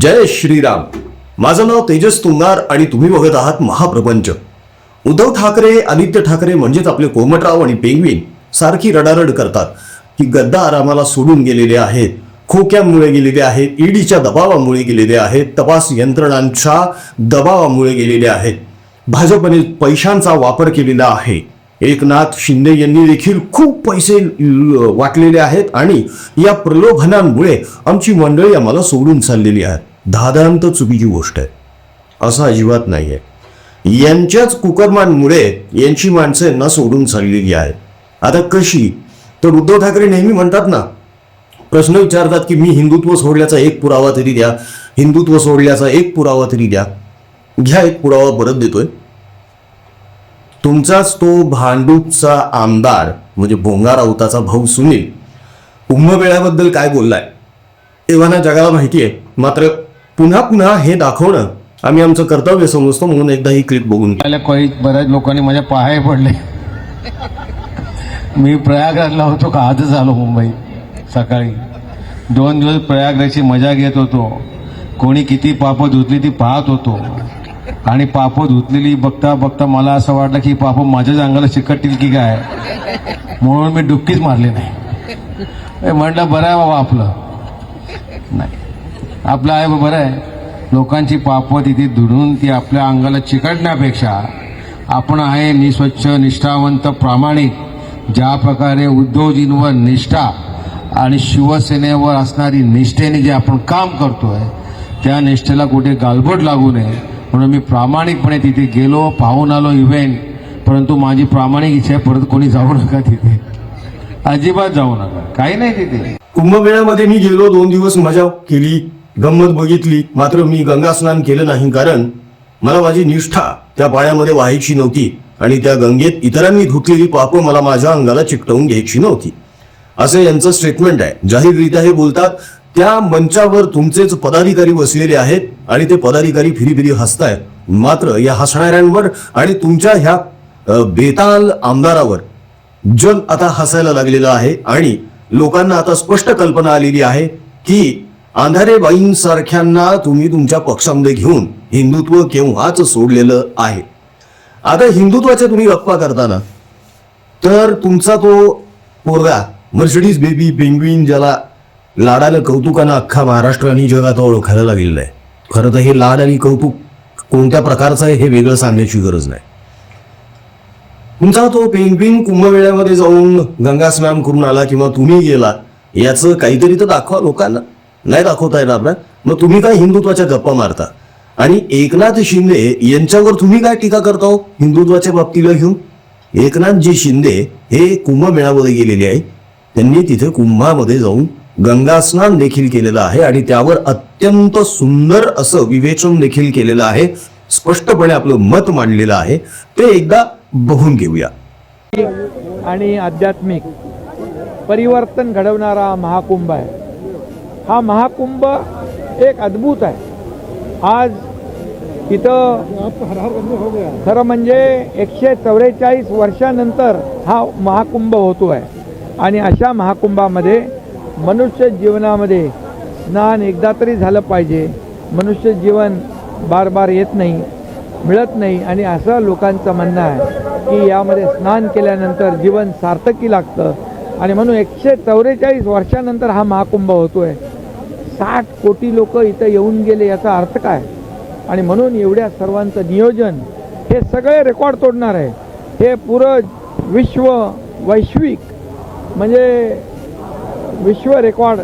जय श्रीराम. माझं नाव तेजस तुंगार आणि तुम्ही बघत आहात महाप्रपंच. उद्धव ठाकरे आदित्य ठाकरे म्हणजेच आपले कोमटराव आणि पेंगवीन सारखी रडारड करतात की गद्दार आम्हाला सोडून गेलेले आहेत खोक्यामुळे गेलेले आहेत ईडीच्या दबावामुळे गेलेले आहेत तपास यंत्रणांच्या दबावामुळे गेलेले आहेत. भाजपने पैशांचा वापर केलेला आहे. एकनाथ शिंदे यांनी देखील खूप पैसे वाटलेले आहेत आणि या प्रलोभनांमुळे आमची मंडळी आम्हाला सोडून चाललेली आहेत. दादांत चुकीची गोष्ट आहे. असं अजिबात नाही आहे यांच्याच कुकर्मांमुळे यांची माणसं यांना सोडून चाललेली आहेत. आता कशी? तर उद्धव ठाकरे नेहमी म्हणतात ना प्रश्न विचारतात की मी हिंदुत्व सोडल्याचा एक पुरावा तरी द्या हिंदुत्व सोडल्याचा एक पुरावा तरी द्या. घ्या एक पुरावा परत देतोय. तुमचाच तो भांडूपचा आमदार म्हणजे भोंगा राऊताचा भाऊ सुनील कुंभमेळ्याबद्दल काय बोललाय? एव्हाना जगाला माहिती आहे मात्र पुन्हा पुन्हा हे दाखवणं आम्ही आमचं कर्तव्य समजतो म्हणून एकदा ही क्लिप बघून बऱ्याच लोकांनी माझ्या पाय पडले. मी प्रयागराजला होतो का? आजच आलो मुंबई सकाळी. दोन दिवस प्रयागराजची मजा घेत होतो. कोणी किती पापं धुतली ती पाहत होतो. आणि पापं धुतलेली बघता बघता मला असं वाटलं की पापं माझ्याच अंगाला चिकटतील की काय? म्हणून मी डुबकीच मारली नाही. म्हटलं बरं आहे बाबा आपलं. नाही. आपलं आहे बरं आहे. लोकांची पापं तिथे धुडून ती आपल्या अंगाला चिकटण्यापेक्षा आपण आहे निस्वच्छ निष्ठावंत प्रामाणिक ज्या प्रकारे उद्योगजींवर निष्ठा आणि शिवसेनेवर असणारी निष्ठेने जे आपण काम करतोय त्या निष्ठेला कुठे गालबोट लागू नये. म्हणून मी प्रामाणिकपणे तिथे गेलो पाहून आलो इव्हेंट. परंतु माझी प्रामाणिक इच्छा आहे परत कोणी जाऊ नका तिथे. अजिबात जाऊ नका. काही नाही तिथे. कुंभमेळ्यामध्ये मी गेलो दोन दिवस मजा केली. गंमत बघितली मात्र मी गंगा स्नान केलं नाही कारण मला माझी निष्ठा त्या पाण्यामध्ये व्हायची नव्हती आणि त्या गंगेत इतरांनी धुतलेली पापं मला माझ्या अंगाला चिकटवून घ्यायची नव्हती. असं यांचं स्टेटमेंट आहे. जाहीररित्या हे बोलतात त्या मंचावर तुमचेच पदाधिकारी बसलेले आहेत आणि ते पदाधिकारी फिरी फिरी हसतायत. मात्र या हसणाऱ्यांवर आणि तुमच्या ह्या बेताल आमदारावर जग आता हसायला लागलेलं आहे आणि लोकांना आता स्पष्ट कल्पना आलेली आहे की अंधारे बाईंसारख्यांना तुम्ही तुमच्या पक्षामध्ये घेऊन हिंदुत्व केव्हाच सोडलेलं आहे? आता हिंदुत्वाच्या तुम्ही गप्पा करताना तर तुमचा तो पोरगा मर्सिडीज बेबी पेंग्विन ज्याला लाडाला कौतुकानं अख्खा महाराष्ट्र आणि जगात ओळखायला लागलेलं आहे. खरं तर हे लाड आणि कौतुक कोणत्या प्रकारचं आहे हे वेगळं सांगण्याची गरज नाही. तुमचा तो पेंग्विन कुंभमेळ्यामध्ये जाऊन गंगा स्नान करून आला किंवा तुम्ही गेला याचं काहीतरी तर दाखवा लोकांना. नाही दाखवता येणार ना? मग तुम्ही काय हिंदुत्वाच्या गप्पा मारता? आणि एकनाथ शिंदे यांच्यावर तुम्ही काय टीका करता हो हिंदुत्वाच्या बाबतीला घेऊन? एकनाथजी शिंदे हे कुंभमेळामध्ये गेलेले आहे त्यांनी तिथे कुंभामध्ये जाऊन गंगा स्नान देखील केलेलं आहे आणि त्यावर अत्यंत सुंदर असं विवेचन देखील केलेलं आहे. स्पष्टपणे आपलं मत मांडलेलं आहे. ते एकदा बघून घेऊया. आणि आध्यात्मिक परिवर्तन घडवणारा महाकुंभ आहे. हा महाकुंभ एक अद्भुत आहे. आज इथं खरं म्हणजे एकशे चौवेचाळीस वर्षानंतर हा महाकुंभ होतो आहे आणि अशा महाकुंभामध्ये मनुष्य जीवनामध्ये स्नान एकदा तरी झालं पाहिजे. मनुष्य जीवन बार बार येत नाही मिळत नाही. आणि असं लोकांचं म्हणणं आहे की यामध्ये स्नान केल्यानंतर जीवन सार्थकी लागतं. आणि म्हणून एकशे चौवेचाळीस वर्षानंतर हा महाकुंभ होतो आहे साठ कोटी लोक इथं येऊन गेले याचा अर्थ काय? आणि म्हणून एवढ्या सर्वांचं नियोजन हे सगळे रेकॉर्ड तोडणार आहे. हे पुरं विश्व वैश्विक म्हणजे विश्व रेकॉर्ड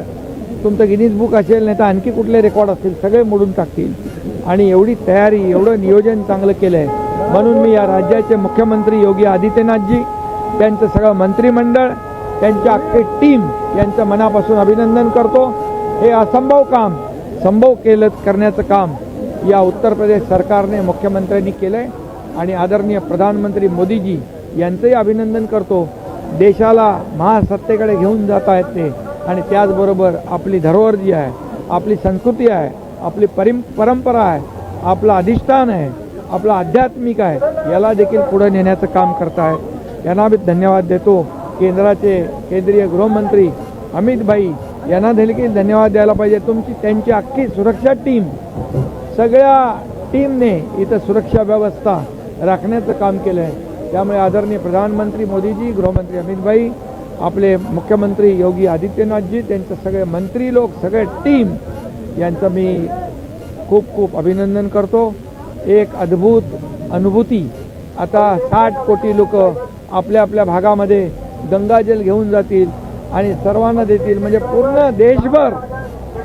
तुमचं गिनीज बुक असेल नाही तर आणखी कुठले रेकॉर्ड असतील सगळे मोडून टाकतील. आणि एवढी तयारी एवढं नियोजन चांगलं केलं आहे म्हणून मी या राज्याचे मुख्यमंत्री योगी आदित्यनाथजी त्यांचं सगळं मंत्रिमंडळ त्यांच्या अख्खे टीम यांचं मनापासून अभिनंदन करतो. हे असंभव काम संभव केलं करण्याचं काम या उत्तर प्रदेश सरकारने मुख्यमंत्र्यांनी केलं आहे आणि आदरणीय प्रधानमंत्री मोदीजी यांचंही अभिनंदन करतो. देशाला महासत्तेकडे घेऊन जात आहेत ते. आणि त्याचबरोबर आपली धरोहर जी आहे आपली संस्कृती आहे आपली परिम परंपरा आहे आपलं अधिष्ठान आहे आपलं आध्यात्मिक आहे याला देखील पुढे नेण्याचं काम करत आहेत यांना मी धन्यवाद देतो. केंद्राचे केंद्रीय गृहमंत्री अमित भाई यांना देखील धन्यवाद द्यायला पाहिजे. तुमची त्यांची अख्खी सुरक्षा टीम सगळ्या टीमने इथं सुरक्षा व्यवस्था राखण्याचं काम केलं आहे त्यामुळे आदरणीय प्रधानमंत्री मोदीजी गृहमंत्री अमितभाई आपले मुख्यमंत्री योगी आदित्यनाथजी त्यांचे सगळे मंत्री लोक सगळे टीम यांचं मी खूप खूप अभिनंदन करतो. एक अद्भुत अनुभूती. आता साठ कोटी लोक आपल्या आपल्या भागामध्ये गंगाजल घेऊन जातील. आणि सर्वांना देतील. म्हणजे पूर्ण देशभर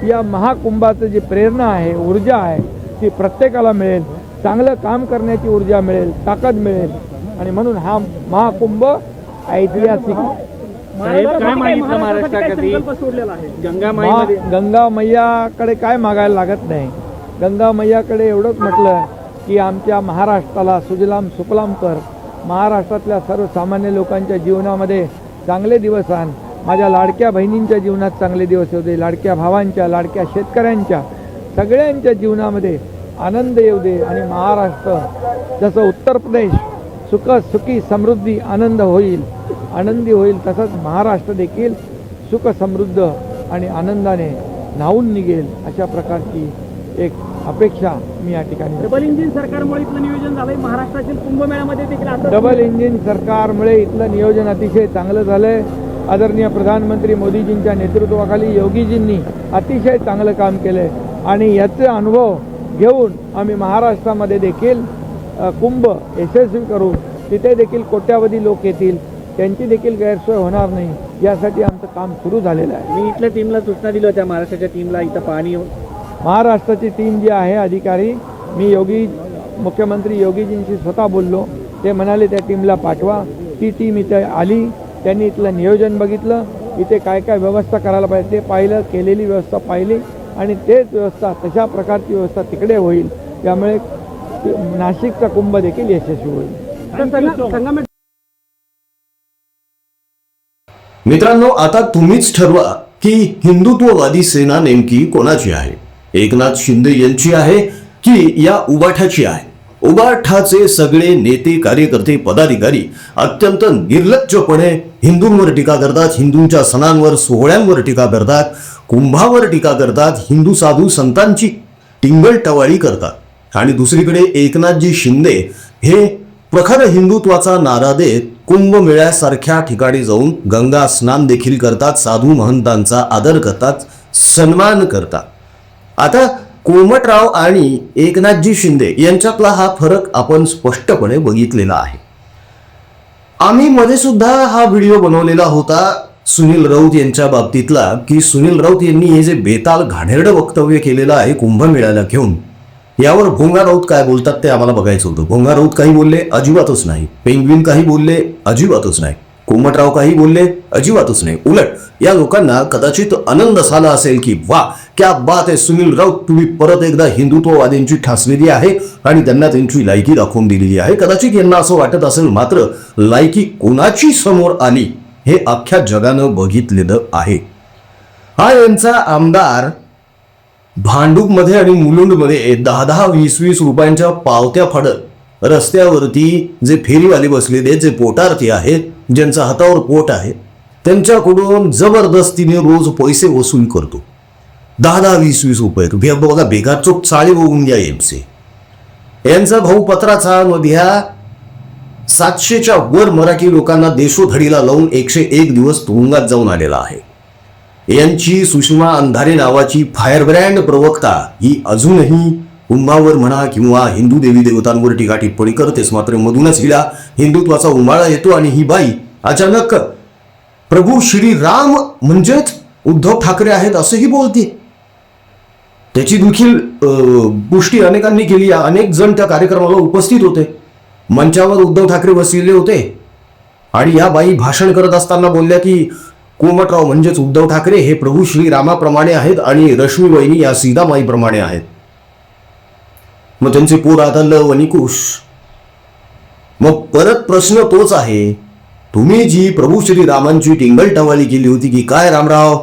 या महाकुंभाचं जी प्रेरणा आहे ऊर्जा आहे ती प्रत्येकाला मिळेल. चांगलं काम करण्याची ऊर्जा मिळेल ताकद मिळेल. आणि म्हणून हा महाकुंभ ऐतिहासिक गंगा मैयाकडे काय मागायला लागत नाही. गंगा मैयाकडे एवढंच म्हटलं की आमच्या महाराष्ट्राला सुजलाम सुफलाम कर. महाराष्ट्रातल्या सर्वसामान्य लोकांच्या जीवनामध्ये चांगले दिवस आण. माझ्या लाडक्या बहिणींच्या जीवनात चांगले दिवस होते लाडक्या भावांच्या लाडक्या शेतकऱ्यांच्या सगळ्यांच्या जीवनामध्ये आनंद येऊ दे आणि महाराष्ट्र जसं उत्तर प्रदेश सुख सुखी समृद्धी आनंद होईल. आनंदी होईल तसंच महाराष्ट्र देखील सुख समृद्ध आणि आनंदाने न्हावून निघेल अशा प्रकारची एक अपेक्षा मी या ठिकाणी डबल इंजिन सरकारमुळे इथलं नियोजन झालंय. महाराष्ट्रातील कुंभमेळ्यामध्ये देखील डबल इंजिन सरकारमुळे इथलं नियोजन अतिशय चांगलं झालंय. आदरणीय प्रधानमंत्री मोदीजींच्या नेतृत्वाखाली योगीजींनी अतिशय चांगलं काम केलंय. आणि याचे अनुभव घेऊन आम्ही महाराष्ट्रामध्ये देखील कुंभ यशस्वी करू तिथे देखील कोट्यावधी लोक येतील. त्यांची देखील गैरसोय होणार नाही. यासाठी आमचं काम सुरू झालेलं आहे. मी इथल्या टीमला सूचना दिल्या होत्या महाराष्ट्राच्या टीमला इथं पाणी महाराष्ट्राची टीम जी आहे अधिकारी मी योगी मुख्यमंत्री योगीजींशी स्वतः बोललो. ते म्हणाले त्या टीमला पाठवा. ती टीम इथे आली. त्यांनी इथलं नियोजन बघितलं इथे काय काय व्यवस्था करायला पाहिजे ते पाहिलं केलेली व्यवस्था पाहिली आणि तेच व्यवस्था तशा प्रकारची व्यवस्था तिकडे होईल. त्यामुळे नाशिकचा कुंभ देखील यशस्वी होईल. मित्रांनो आता तुम्हीच ठरवा की हिंदुत्ववादी सेना नेमकी कोणाची आहे? एकनाथ शिंदे यांची आहे की या उबाठाची आहे? उबाठाचे सगळे नेते कार्यकर्ते पदाधिकारी अत्यंत निर्लज्जपणे हिंदूंवर टीका करतात हिंदूंच्या सणांवर सोहळ्यांवर टीका करतात कुंभावर टीका करतात हिंदू साधू संतांची टिंगल टवाळी करतात. आणि दुसरीकडे एकनाथजी शिंदे हे प्रखर हिंदुत्वाचा नारा देत कुंभमेळ्यासारख्या ठिकाणी जाऊन गंगा स्नान देखील करतात साधू महंतांचा आदर करतात सन्मान करतात. आता कोमटराव आणि एकनाथजी शिंदे यांच्यातला हा फरक आपण स्पष्टपणे बघितलेला आहे. आम्ही मध्ये सुद्धा हा व्हिडिओ बनवलेला होता सुनील राऊत यांच्या बाबतीतला की सुनील राऊत यांनी हे जे बेताल घाणेरडं वक्तव्य केलेलं आहे कुंभमेळ्याला घेऊन यावर भोंगा राऊत काय बोलतात ते आम्हाला बघायचं होतं. भोंगा राऊत काही बोलले अजिबातच नाही. पेंग्विन काही बोलले अजिबातच नाही. कोमटराव काही बोलले अजिबातच नाही. उलट या लोकांना कदाचित आनंद झाला असेल की वा क्या बात आहे सुनील राऊत तुम्ही परत एकदा हिंदुत्ववादींची ठासलेली आहे आणि त्यांना त्यांची लायकी दाखवून दिलेली आहे. कदाचित यांना असं वाटत असेल मात्र लायकी कोणाची समोर आली हे अख्ख्या जगानं बघितलेलं आहे. हा यांचा आमदार भांडूपमध्ये आणि मुलुंडमध्ये दहा दहा वीस वीस रुपयांच्या पावत्या फाडत रस्त्यावरती जे फेरीवाले बसलेले जे पोटार्थी आहेत ज्यांचा हातावर पोट आहे त्यांच्याकडून जबरदस्तीने रोज पैसे वसूल करतो. दहा दहा वीस वीस रुपये भे- बघा बेकार चोक चाळी बघून घ्या एमसे यांचा भाऊ पत्राचा मध्या सातशेच्या वर मराठी लोकांना देशोधडीला लावून एकशे एक दिवस तुरुंगात जाऊन आलेला आहे. यांची सुषमा अंधारे नावाची फायरब्रँड प्रवक्ता ही अजूनही कुंभावर म्हणा किंवा हिंदू देवी देवतांवर टीका टिप्पणी करतेच मात्र मधूनच हिला हिंदुत्वाचा उमाळा येतो आणि ही बाई अचानक प्रभू श्री राम म्हणजेच उद्धव ठाकरे आहेत असंही बोलते. त्याची देखील पुष्टी अनेकांनी केली. अनेक जण त्या कार्यक्रमाला उपस्थित होते. मंचावर उद्धव ठाकरे बसलेले होते. आणि या बाई भाषण करत असताना बोलल्या की कोमटराव म्हणजेच उद्धव ठाकरे हे प्रभू श्रीरामाप्रमाणे आहेत आणि रश्मी वहिनी या सीतामाईप्रमाणे आहेत. मग त्यांचे पोर आदलं वनिकुश मग परत प्रश्न तोच आहे तुम्ही जी प्रभू श्री रामांची टिंगल टवाली केली होती की काय रामराव?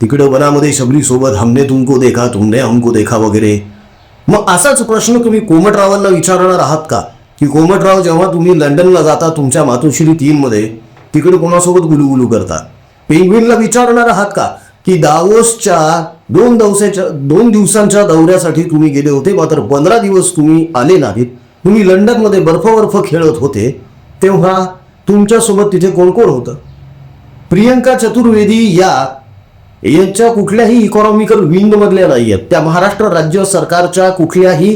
तिकडं वनामध्ये शबरी सोबत हमने तुमको देखा तुमने हमको देखा वगैरे. मग असाच प्रश्न तुम्ही कोमटरावांना विचारणार आहात का? की कोमटराव जेव्हा तुम्ही लंडनला जाता तुमच्या मातोश्री तीन मध्ये तिकडे कोणासोबत गुलुगुलू करता? पेंग्विनला विचारणार आहात का? की दावोसच्या दोन दिवसाच्या दोन दिवसांच्या दौऱ्यासाठी तुम्ही गेले होते मात्र पंधरा दिवस तुम्ही आले नाहीत. तुम्ही लंडनमध्ये बर्फ बर्फ खेळत होते तेव्हा तुमच्यासोबत तिथे कोण कोण होतं? प्रियंका चतुर्वेदी या यांच्या कुठल्याही इकॉनॉमिकल विंडमधल्या नाही आहेत त्या महाराष्ट्र राज्य सरकारच्या कुठल्याही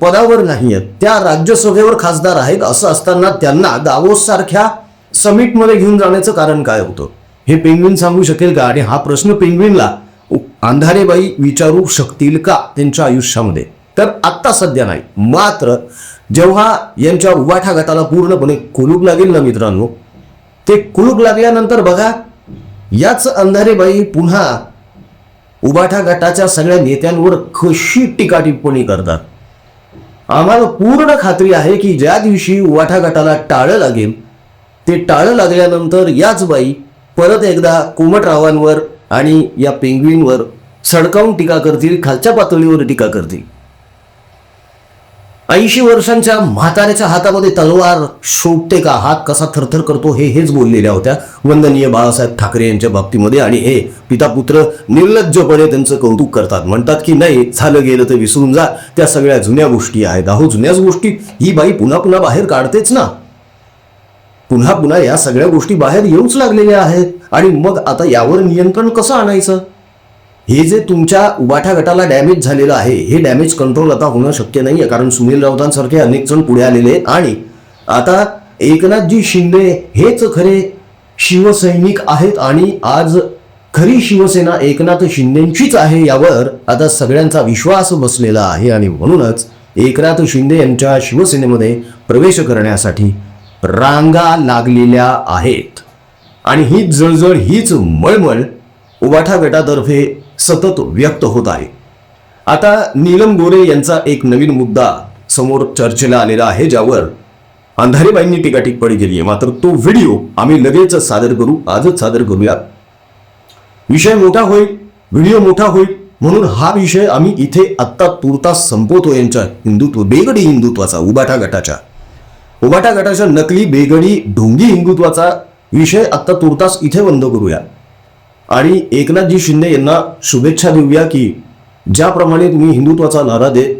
पदावर नाही आहेत त्या राज्यसभेवर खासदार आहेत असं असताना त्यांना दावोस सारख्या समिटमध्ये घेऊन जाण्याचं कारण काय होतं? हे पेंग्विन सांगू शकेल का? आणि हा प्रश्न पेंग्विनला अंधारेबाई विचारू शकतील का त्यांच्या आयुष्यामध्ये? तर आत्ता सध्या नाही मात्र जेव्हा यांच्या उबाठा गटाला पूर्णपणे कुलूप लागेल ना मित्रांनो ते कुलूप लागल्यानंतर बघा याच अंधारेबाई पुन्हा उबाठा गटाच्या सगळ्या नेत्यांवर कशी टीका टिप्पणी करतात. आम्हाला पूर्ण खात्री आहे की ज्या दिवशी उबाठा गटाला टाळं लागेल ते टाळं लागल्यानंतर याच बाई परत एकदा कोमटरावांवर आणि या पेंग्विनवर सडकावून टीका करतील खालच्या पातळीवर टीका करतील. ऐंशी वर्षांच्या म्हाताऱ्याच्या हातामध्ये तलवार शोभते का? हात कसा थरथर करतो? हे हेच बोललेल्या होत्या वंदनीय बाळासाहेब ठाकरे यांच्या बाबतीमध्ये आणि हे पिता पुत्र निर्लज्जपणे त्यांचं कौतुक करतात. म्हणतात की नाही झालं गेलं तर विसरून जा. त्या सगळ्या जुन्या गोष्टी आहेत. अहो जुन्याच गोष्टी? ही बाई पुन्हा पुन्हा बाहेर काढतेच ना. पुन्हा पुन्हा या सगळ्या गोष्टी बाहेर येऊच लागलेल्या आहेत. आणि मग आता यावर नियंत्रण कसं आणायचं? हे जे तुमच्या उबाठा गटाला डॅमेज झालेलं आहे हे डॅमेज कंट्रोल आता होणं शक्य नाही आहे कारण सुनील राऊतांसारखे अनेक जण पुढे आलेले आहेत. आणि आता एकनाथजी शिंदे हेच खरे शिवसैनिक आहेत आणि आज खरी शिवसेना एकनाथ शिंदेंचीच आहे यावर आता सगळ्यांचा विश्वास बसलेला आहे. आणि म्हणूनच एकनाथ शिंदे यांच्या शिवसेनेमध्ये प्रवेश करण्यासाठी रांगा लागलेल्या आहेत. आणि हीच जळजळ हीच मळमळ उबाठा गटातर्फे सतत व्यक्त होत आहे. आता नीलम गोरे यांचा एक नवीन मुद्दा समोर चर्चेला आलेला आहे ज्यावर अंधारेबाईंनी टीका टिप्पणी केली आहे मात्र तो व्हिडिओ आम्ही लगेच सादर करू आजच सादर करूया. विषय मोठा होईल व्हिडिओ मोठा होईल म्हणून हा विषय आम्ही इथे आत्ता तुर्तास संपवतो यांच्या हिंदुत्व बेगडी हिंदुत्वाचा उबाठा गटाच्या. उबाटा गटाच्या नकली बेगडी ढोंगी हिंदुत्वाचा विषय आत्ता तुर्तास इथे बंद करूया. आणि एकनाथजी शिंदे यांना शुभेच्छा देऊया की ज्याप्रमाणे तुम्ही हिंदुत्वाचा नारा देत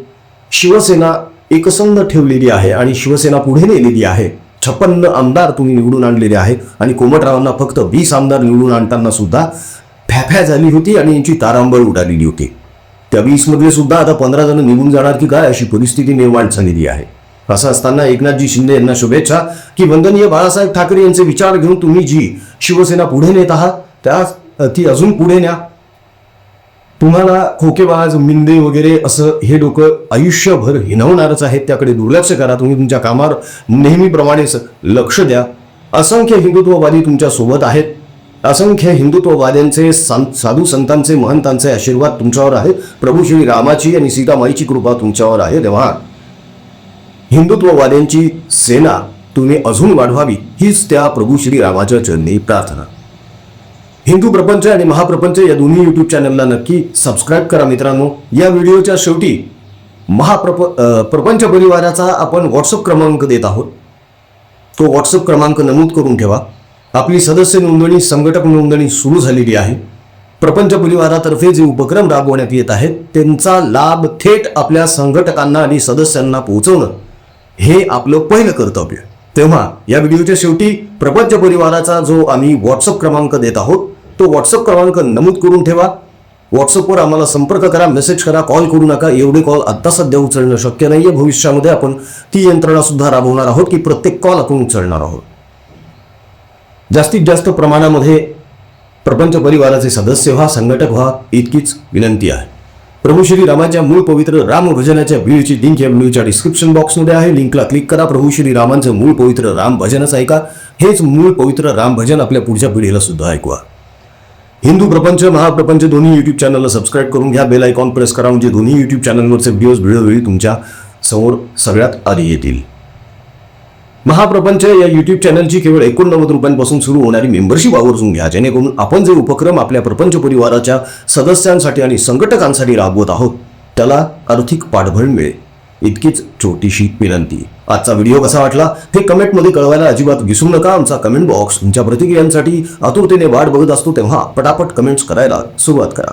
शिवसेना एकसंध ठेवलेली आहे आणि शिवसेना पुढे नेलेली आहे. छप्पन्न आमदार तुम्ही निवडून आणलेले आहे आणि कोमटरावांना फक्त वीस आमदार निवडून आणताना सुद्धा फॅफ्या झाली होती आणि यांची तारांबळ उडालेली होती. त्या वीसमध्ये सुद्धा आता पंधरा जण निघून जाणार की काय अशी परिस्थिती निर्माण झालेली आहे. असं असताना एकनाथजी शिंदे यांना शुभेच्छा की वंदनीय बाळासाहेब ठाकरे यांचे विचार घेऊन तुम्ही जी शिवसेना पुढे नेत आहात त्या ती अजून पुढे न्या. तुम्हाला खोकेबाज मिंदे वगैरे असं हे डोकं आयुष्यभर हिनवणारच आहेत त्याकडे दुर्लक्ष करा. तुम्ही तुमच्या कामावर नेहमीप्रमाणेच लक्ष द्या. असंख्य हिंदुत्ववादी तुमच्यासोबत आहेत. असंख्य हिंदुत्ववाद्यांचे साधू संतांचे महंतांचे आशीर्वाद तुमच्यावर आहेत. प्रभू श्री रामाची आणि सीतामाईची कृपा तुमच्यावर आहे तेव्हा हिंदुत्ववाद्यांची सेना तुम्ही अजून वाढवावी हीच त्या प्रभू श्री रामाच्या चरणी प्रार्थना. हिंदू प्रपंच आणि महाप्रपंच या दोन्ही यूट्यूब चॅनलला नक्की सबस्क्राईब करा मित्रांनो. या व्हिडिओच्या शेवटी महाप्रप प्रपंच परिवाराचा आपण व्हॉट्सअप क्रमांक देत आहोत. तो व्हॉट्सअप क्रमांक नमूद करून ठेवा. आपली सदस्य नोंदणी संघटक नोंदणी सुरू झालेली आहे. प्रपंच परिवारातर्फे जे उपक्रम राबवण्यात येत आहेत त्यांचा लाभ थेट आपल्या संघटकांना आणि सदस्यांना पोहोचवणं. हे आपलं पहिलं कर्तव्य. तेव्हा या व्हिडिओच्या शेवटी प्रपंच परिवाराचा जो आम्ही व्हॉट्सअप क्रमांक देत आहोत तो व्हॉट्सअप क्रमांक नमूद करून ठेवा. व्हॉट्सअपवर आम्हाला संपर्क करा मेसेज करा कॉल करू नका. एवढे कॉल आत्ता सध्या उचलणं शक्य नाही आहे भविष्यामध्ये आपण ती यंत्रणा सुद्धा राबवणार आहोत की प्रत्येक कॉल आपण उचलणार आहोत. जास्तीत जास्त प्रमाणामध्ये प्रपंच परिवाराचे सदस्य व्हा संघटक व्हा इतकीच विनंती आहे. प्रभू श्री रामांच्या मूळ पवित्र राम भजनाच्या व्हिडिओची लिंक या व्हिडिओच्या डिस्क्रिप्शन बॉक्समध्ये आहे. लिंकला क्लिक करा. प्रभू श्री रामांचं मूळ पवित्र राम भजनच ऐका. हेच मूळ पवित्र राम भजन आपल्या पुढच्या पिढीला सुद्धा ऐकवा. हिंदू प्रपंच महाप्रपंच दोन्ही युट्यूब चॅनलला सबस्क्राईब करून घ्या. बेल आयकॉन प्रेस करा. म्हणजे दोन्ही युट्यूब चॅनलवरचे व्हिडिओज वेळोवेळी तुमच्यासमोर सगळ्यात आधी येतील. महाप्रपंच या युट्यूब चॅनलची केवळ एकोणनव्वद रुपयांपासून सुरू होणारी मेंबरशिप आवर्जून घ्या. जेणेकरून आपण जे उपक्रम आपल्या प्रपंच परिवाराच्या सदस्यांसाठी आणि संघटकांसाठी राबवत आहोत त्याला आर्थिक पाठबळ मिळेल. इतकीच छोटीशी विनंती. आजचा व्हिडिओ कसा वाटला? हे कमेंटमध्ये कळवायला अजिबात विसरू नका. आमचा कमेंट बॉक्स तुमच्या प्रतिक्रियांसाठी आतुरतेने वाट बघत असतो तेव्हा पटापट कमेंट्स करायला सुरुवात करा.